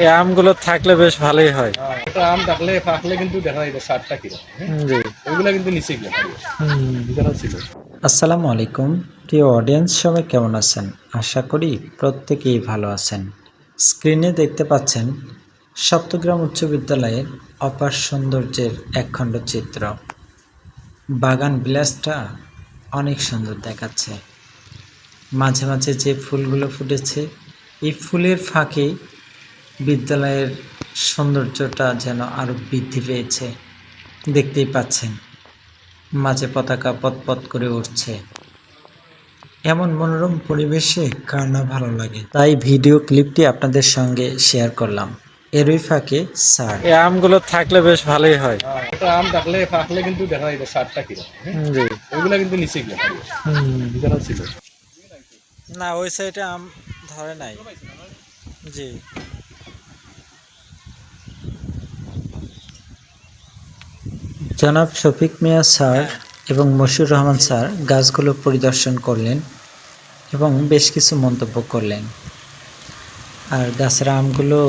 এই আমগুলো থাকলে বেশ ভালোই হয়। আম থাকলে পাকলে কিন্তু দেখা যায় সারটা হ্যাঁ? জি। ওইগুলা কিন্তু নিচে গিয়ে ছিল। আসসালামু আলাইকুম। প্রিয় অডিয়েন্স সবাই কেমন আছেন? আশা করি প্রত্যেকেই ভালো আছেন। স্ক্রিনে দেখতে পাচ্ছেন সপ্তগ্রাম উচ্চ বিদ্যালয়ের অপার সৌন্দর্যের একখণ্ড চিত্র। বাগান বিলাসটা অনেক সুন্দর দেখাচ্ছে। মাঝে মাঝে যে ফুলগুলো ফুটেছে এই ফুলের ফাঁকে বিদ্যালয়ের সৌন্দর্যটা যেন আরও বৃদ্ধি পেয়েছে। দেখতেই পাচ্ছেন মাঝে পতাকা পতপত করে উঠছে। এমন মনোরম পরিবেশে কার না ভালো লাগে। তাই ভিডিও ক্লিপটি আপনাদের সঙ্গে শেয়ার করলাম। এরই ফাঁকে স্যার এই আমগুলো থাকলে বেশ ভালোই হয়। হ্যাঁ, এটা আম থাকলে পাকলে কিন্তু দেখা যায় এটা সারটা কীরকম হ্যাঁ? জি। ওইগুলা কিন্তু নিচে গিয়ে ভিতরে ছিল। না ওই সাইডে আম ধরে নাই। জি। জনাব শফিক মিয়া স্যার এবং মশিউর রহমান স্যার গাছগুলো পরিদর্শন করলেন এবং বেশ কিছু মন্তব্য করলেন। আর গাছের আমগুলো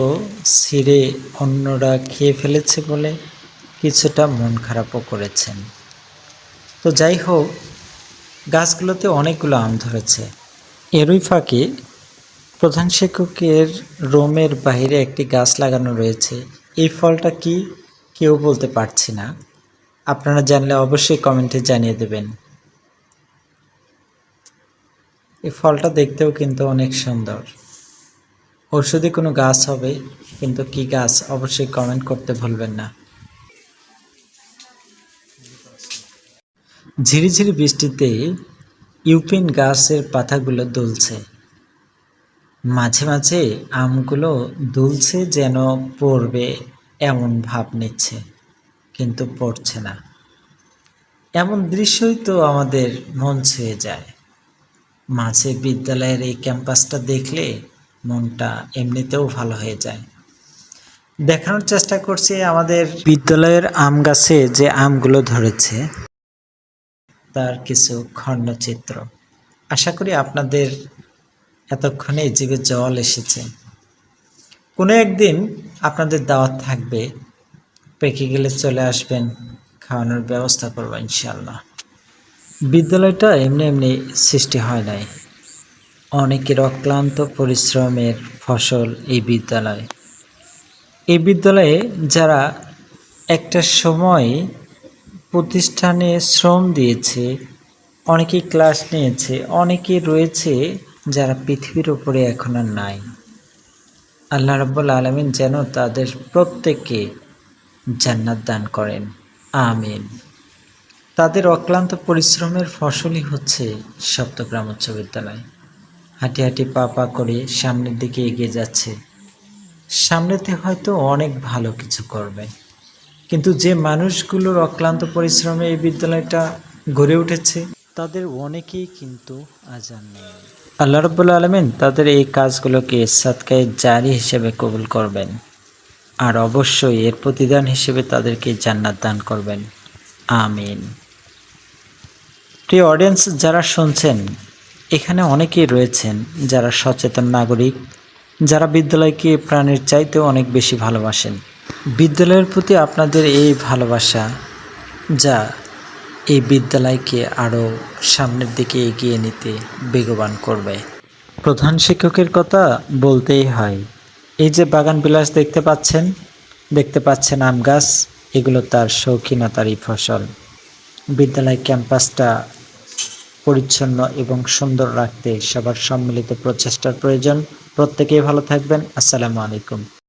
ছিঁড়ে অন্যরা খেয়ে ফেলেছে বলে কিছুটা মন খারাপও করেছেন। তো যাই হোক, গাছগুলোতে অনেকগুলো আম ধরেছে। এরই ফাঁকে প্রধান শিক্ষকের রোমের বাইরে একটি গাছ লাগানো রয়েছে। এই ফলটা কি কেউ বলতে পারছি না। আপনারা জানলে অবশ্যই কমেন্টে জানিয়ে দেবেন। এই ফলটা দেখতেও কিন্তু অনেক সুন্দর। ঔষধি কোনো গাছ হবে, কিন্তু কি গাছ অবশ্যই কমেন্ট করতে ভুলবেন না। ঝিরিঝিরি বৃষ্টিতে ইউপিন গাছের পাতাগুলো দুলছে। মাঝে মাঝে আমগুলো দুলছে যেন পড়বে এমন ভাব নিচ্ছে। কিন্তু পড়ছে না। এমন দৃশ্যই তো আমাদের মন ছুঁয়ে যায়। মাঝে বিদ্যালয়ের এই ক্যাম্পাসটা দেখলে মনটা এমনিতেও ভালো হয়ে যায়। দেখানোর চেষ্টা করছি আমাদের বিদ্যালয়ের আম গাছে যে আমগুলো ধরেছে, তার কিছু খণ্ডচিত্র। আশা করি আপনাদের এতক্ষণে জিভে জল এসেছে। কোনো একদিন আপনাদের দাওয়াত থাকবে পেকে গেলে চলে আসবেন, খাওয়ানোর ব্যবস্থা করব ইনশাল্লাহ বিদ্যালয়টা এমনি এমনি সৃষ্টি হয় নাই। অনেকের অক্লান্ত পরিশ্রমের ফসল এই বিদ্যালয়। এই বিদ্যালয়ে যারা একটা সময় প্রতিষ্ঠানে শ্রম দিয়েছে, অনেকে ক্লাস নিয়েছে, অনেকে রয়েছে যারা পৃথিবীর ওপরে এখন আর নাই। আল্লাহ রাব্বুল আলমিন যেন তাদের প্রত্যেককে জান্নাত দান করেন। আমিন। তাদের অক্লান্ত পরিশ্রমের ফসলই হচ্ছে সপ্তগ্রাম উচ্চ বিদ্যালয়। হাঁটি হাঁটি পা পা করে সামনের দিকে এগিয়ে যাচ্ছে। সামনেতে হয়তো অনেক ভালো কিছু করবে। কিন্তু যে মানুষগুলোর অক্লান্ত পরিশ্রমে এই বিদ্যালয়টা গড়ে উঠেছে, তাদের অনেকেই কিন্তু আজান নেই। আল্লাহ রব্বুল আলমিন তাদের এই কাজগুলোকে সাতকায় জারি হিসেবে কবুল করবেন। আর অবশ্যই এর প্রতিদান হিসেবে তাদেরকে জান্নাত দান করবেন। আমিন। প্রিয় অডিয়েন্স যারা শুনছেন, এখানে অনেকেই রয়েছেন যারা সচেতন নাগরিক, যারা বিদ্যালয়কে প্রাণের চাইতে অনেক বেশি ভালোবাসেন। বিদ্যালয়ের প্রতি আপনাদের এই ভালোবাসা, যা এই বিদ্যালয়কে আরও সামনের দিকে এগিয়ে নিতে বেগবান করবে। প্রধান শিক্ষকের কথা বলতেই হয় এই যে বাগান বিলাস দেখতে পাচ্ছেন দেখতে পাচ্ছেন আম গাছ, এগুলো তার শৌখিনতারই ফসল। বিদ্যালয় ক্যাম্পাসটা পরিচ্ছন্ন এবং সুন্দর রাখতে সবার সম্মিলিত প্রচেষ্টার প্রয়োজন। প্রত্যেকেই ভালো থাকবেন। আসসালামু আলাইকুম।